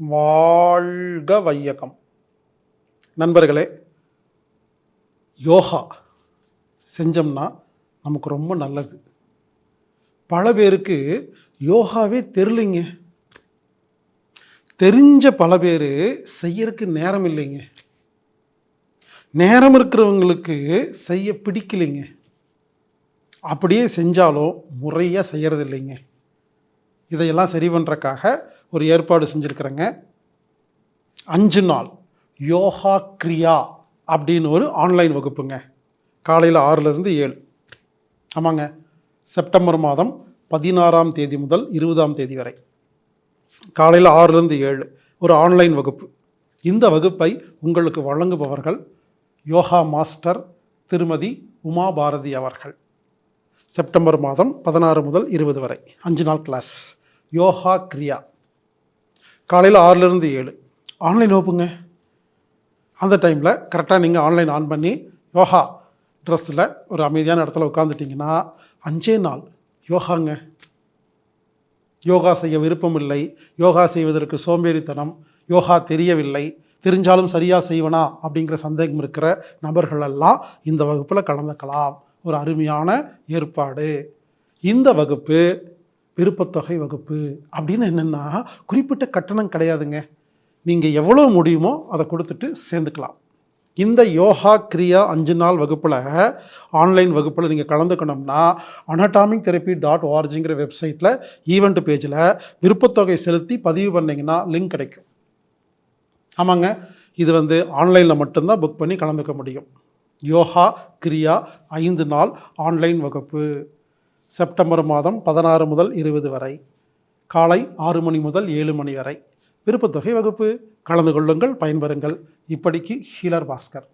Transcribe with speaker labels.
Speaker 1: வாழ்க வையகம். நண்பர்களே யோகா செஞ்சோம்னா நமக்கு ரொம்ப நல்லது. பல பேருக்கு யோகாவே தெரிலிங்க. தெரிஞ்ச பல பேர் செய்யறதுக்கு நேரம் இல்லைங்க. நேரம் இருக்கிறவங்களுக்கு செய்ய பிடிக்கலைங்க. அப்படியே செஞ்சாலும் முறையாக செய்கிறது இல்லைங்க. இதையெல்லாம் சரி பண்ணுறக்காக ஒரு ஏற்பாடு செஞ்சுருக்கிறேங்க. அஞ்சு நாள் யோகா கிரியா அப்படின்னு ஒரு ஆன்லைன் வகுப்புங்க. காலையில் ஆறுலேருந்து ஏழு. ஆமாங்க. செப்டம்பர் மாதம் பதினாறாம் தேதி முதல் இருபதாம் தேதி வரை. காலையில் ஆறுலேருந்து ஏழு. ஒரு ஆன்லைன் வகுப்பு. இந்த வகுப்பை உங்களுக்கு வழங்குபவர்கள் யோகா மாஸ்டர் திருமதி உமா பாரதி அவர்கள். செப்டம்பர் மாதம் பதினாறு முதல் இருபது வரை. அஞ்சு நாள் கிளாஸ் யோகா கிரியா. காலையில் ஆறுலேருந்து ஏழு. ஆன்லைன் வகுப்புங்க அந்த டைமில் கரெக்டாக நீங்கள் ஆன்லைன் ஆன் பண்ணி யோகா ட்ரெஸ்ஸில் ஒரு அமைதியான இடத்துல உட்காந்துட்டிங்கன்னா அஞ்சே நாள் யோகாங்க. யோகா செய்ய விருப்பம் இல்லை யோகா செய்வதற்கு சோம்பேறித்தனம் யோகா தெரியவில்லை. தெரிஞ்சாலும் சரியாக செய்வனா அப்படிங்கிற சந்தேகம் இருக்கிற நபர்களெல்லாம் இந்த வகுப்பில் கலந்துக்கலாம். ஒரு அருமையான ஏற்பாடு. இந்த வகுப்பு விருப்பத்தொகை வகுப்பு அப்படின்னு என்னென்னா குறிப்பிட்ட கட்டணம் கிடையாதுங்க. நீங்கள் எவ்வளோ முடியுமோ அதை கொடுத்துட்டு சேர்ந்துக்கலாம். இந்த யோகா கிரியா அஞ்சு நாள் வகுப்பில் ஆன்லைன் வகுப்பில் நீங்கள் கலந்துக்கணும்னா அனடாமிக் தெரப்பி டாட் ஓஆர்ஜிங்கிற வெப்சைட்டில் ஈவெண்ட் பேஜில் விருப்பத்தொகை செலுத்தி பதிவு பண்ணிங்கன்னா லிங்க் கிடைக்கும். ஆமாங்க. இது வந்து ஆன்லைனில் மட்டும்தான் புக் பண்ணி கலந்துக்க முடியும். யோகா கிரியா ஐந்து நாள் ஆன்லைன் வகுப்பு. செப்டம்பர் மாதம் பதினாறு முதல் இருபது வரை. காலை ஆறு மணி முதல் ஏழு மணி வரை. விருப்பத்தொகை வகுப்பு. கலந்து கொள்ளுங்கள் பயன்பெறுங்கள். இப்படிக்கு ஹீலர் பாஸ்கர்.